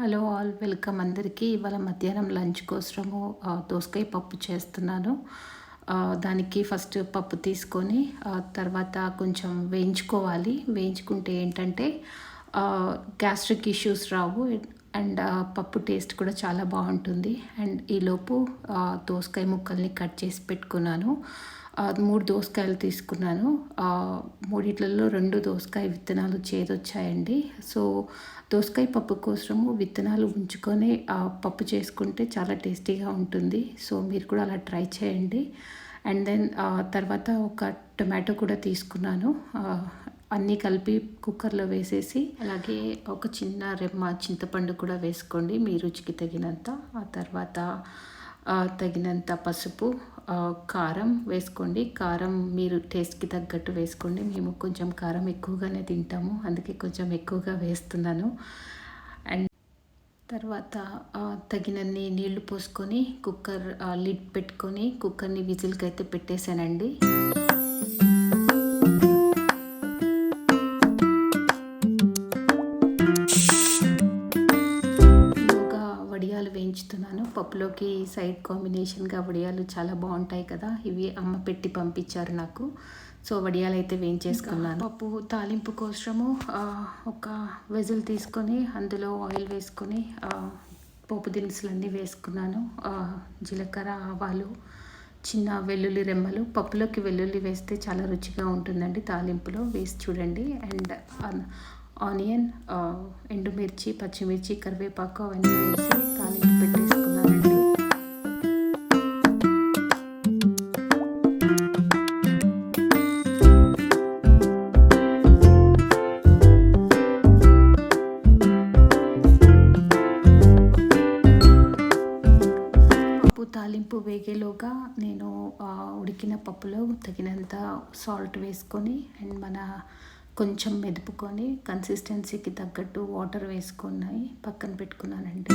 Hello all welcome అందరికీ. ఇవాళ మధ్యాహ్నం లంచ్ కోసము దోసకాయ పప్పు చేస్తున్నాను. దానికి ఫస్ట్ పప్పు తీసుకొని తర్వాత కొంచెం వేయించుకోవాలి. వేయించుకుంటే ఏంటంటే గ్యాస్ట్రిక్ ఇష్యూస్ రావు. అండ్ పప్పు టేస్ట్ కూడా చాలా బాగుంటుంది. అండ్ ఈలోపు దోసకాయ ముక్కల్ని కట్ చేసి పెట్టుకున్నాను. మూడు దోసకాయలు తీసుకున్నాను. మూడిట్లలో రెండు దోసకాయ విత్తనాలు చేదొచ్చాయండి. సో దోసకాయ పప్పు కోసము విత్తనాలు ఉంచుకొని పప్పు చేసుకుంటే చాలా టేస్టీగా ఉంటుంది. సో మీరు కూడా అలా ట్రై చేయండి. అండ్ దెన్ తర్వాత ఒక టొమాటో కూడా తీసుకున్నాను. అన్నీ కలిపి కుక్కర్లో వేసేసి అలాగే ఒక చిన్న రెమ్మ చింతపండు కూడా వేసుకోండి మీ రుచికి తగినంత. ఆ తర్వాత తగినంత పసుపు కారం వేసుకోండి. కారం మీరు టేస్ట్కి తగ్గట్టు వేసుకోండి. మేము కొంచెం కారం ఎక్కువగానే తింటాము అందుకే కొంచెం ఎక్కువగా వేస్తున్నాను. అండ్ తర్వాత తగినన్ని నీళ్ళు పోసుకొని కుక్కర్ లిడ్ పెట్టుకొని కుక్కర్ని విజిల్కి అయితే పెట్టేశానండి. వడియాలు వేయించుతున్నాను. పప్పులోకి సైడ్ కాంబినేషన్గా వడియాలు చాలా బాగుంటాయి కదా. ఇవి అమ్మ పెట్టి పంపించారు నాకు. సో వడియాలు అయితే వేయించేసుకున్నాను. పప్పు తాలింపు కోసము ఒక వెజిల్ తీసుకొని అందులో ఆయిల్ వేసుకొని పోపు దినుసులన్నీ వేసుకున్నాను. జీలకర్ర ఆవాలు చిన్న వెల్లుల్లి రెమ్మలు. పప్పులోకి వెల్లుల్లి వేస్తే చాలా రుచిగా ఉంటుందండి తాలింపులో. వేసి చూడండి. అండ్ ఆనియన్ ఎండుమిర్చి పచ్చిమిర్చి కరివేపాకు అవన్నీ వేసి తాలింపు పెట్టేసుకున్నానండి. పప్పు తాలింపు వేగేలోగా నేను ఉడికిన పప్పులో తగినంత సాల్ట్ వేసుకొని అండ్ మన కొంచెం మెదుపుకొని కన్సిస్టెన్సీకి తగ్గట్టు వాటర్ వేసుకున్నాయి పక్కన పెట్టుకున్నానండి.